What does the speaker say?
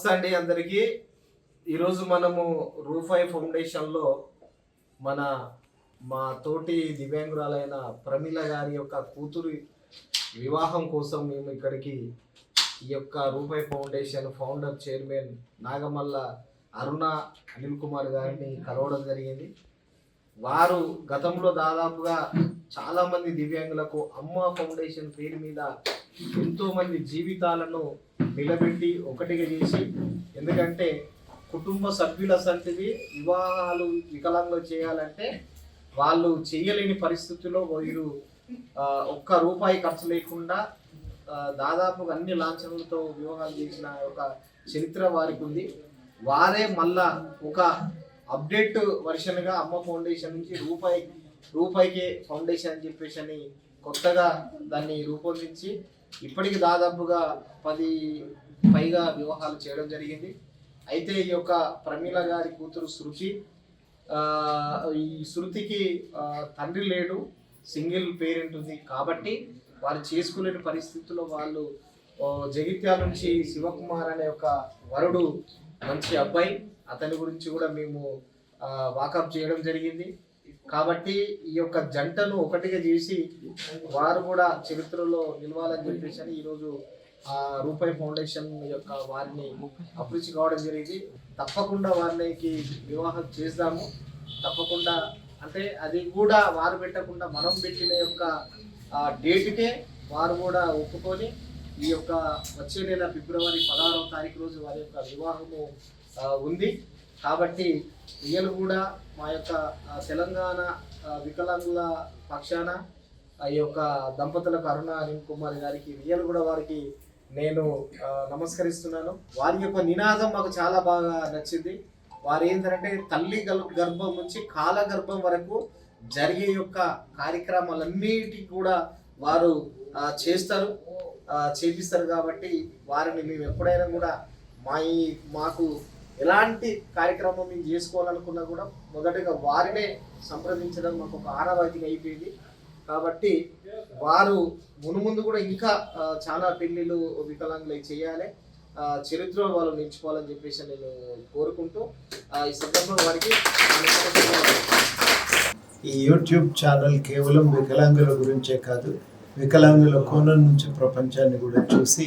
నమస్తే అండి అందరికీ. ఈరోజు మనము రూఫై ఫౌండేషన్లో మన మా తోటి దివ్యాంగురాలైన ప్రమిల గారి యొక్క కూతురు వివాహం కోసం మేము ఇక్కడికి ఈ యొక్క రూపాయి foundation founder chairman Nagamalla Aruna Anil Kumar గారిని కలవడం జరిగింది. వారు గతంలో దాదాపుగా చాలామంది దివ్యాంగులకు అమ్మ ఫౌండేషన్ పేరు మీద ఎంతోమంది జీవితాలను నిలబెట్టి ఒకటిగా చేసి ఎందుకంటే కుటుంబ సభ్యుల సంటిది వివాహాలు వికలాంగులు చేయాలంటే వాళ్ళు చేయలేని పరిస్థితుల్లో వీరు ఒక్క రూపాయి ఖర్చు లేకుండా దాదాపు దాదాపుగా అన్ని లాంఛనాలతో వివాహాలు చేసిన ఒక చరిత్ర వారికి ఉంది. వారే మళ్ళా ఒక అప్డేట్ వర్షన్గా అమ్మ ఫౌండేషన్ నుంచి రూపాయి రూపాయికే ఫౌండేషన్ అని చెప్పేసి అని కొత్తగా దాన్ని రూపొందించి ఇప్పటికి దాదాపుగా పది పైగా వివాహాలు చేయడం జరిగింది. అయితే ఈ యొక్క ప్రమీల గారి కూతురు శృతి ఈ శృతికి తండ్రి లేడు సింగిల్ పేరెంట్ ఉంది కాబట్టి వారు చేసుకునే పరిస్థితుల్లో వాళ్ళు జగిత్యాల నుంచి శివకుమార్ అనే ఒక వరుడు మంచి అబ్బాయి. అతని గురించి కూడా మేము వాకప్ చేయడం జరిగింది. కాబట్టి ఈ యొక్క జంటను ఒకటిగా చేసి వారు కూడా చరిత్రలో నిలవాలని చెప్పేసి అని ఈరోజు ఆ రూపాయి ఫౌండేషన్ యొక్క వారిని అభిరుచి కావడం జరిగింది. తప్పకుండా వారికి వివాహం చేద్దాము తప్పకుండా అంటే అది కూడా వారు పెట్టకుండా మనం పెట్టిన యొక్క డేట్కే వారు కూడా ఒప్పుకొని ఈ యొక్క వచ్చే నెల ఫిబ్రవరి పదహారవ తారీఖు రోజు వారి యొక్క వివాహము ఉంది. కాబట్టి రియల్ కూడా మా యొక్క తెలంగాణ వికలాంగుల పక్షాన ఈ యొక్క దంపతులకు అరుణ అనిల్ కుమార్ గారికి రియల్ కూడా వారికి నేను నమస్కరిస్తున్నాను. వారి యొక్క నినాదం మాకు చాలా బాగా నచ్చింది. వారు ఏంటంటే తల్లి గర్భం నుంచి కాల గర్భం వరకు జరిగే యొక్క కార్యక్రమాలన్నిటి కూడా వారు చేస్తారు. చేపిస్తారు కాబట్టి వారిని మేము ఎప్పుడైనా కూడా మా ఈ మాకు ఎలాంటి కార్యక్రమం మేము చేసుకోవాలనుకున్నా కూడా మొదటగా వారినే సంప్రదించడం మాకు ఒక ఆనవాయితీగా అయిపోయింది. కాబట్టి వారు మునుముందు కూడా ఇంకా చాలా పెళ్ళిళ్ళు వికలాంగులు చేయాలి. చరిత్రలో వాళ్ళు నేర్చుకోవాలని చెప్పేసి నేను కోరుకుంటూ ఈ సందర్భంలో వారికి ఈ యూట్యూబ్ ఛానల్ కేవలం వికలాంగుల గురించే కాదు వికలాంగుల కోణం నుంచి ప్రపంచాన్ని కూడా చూసి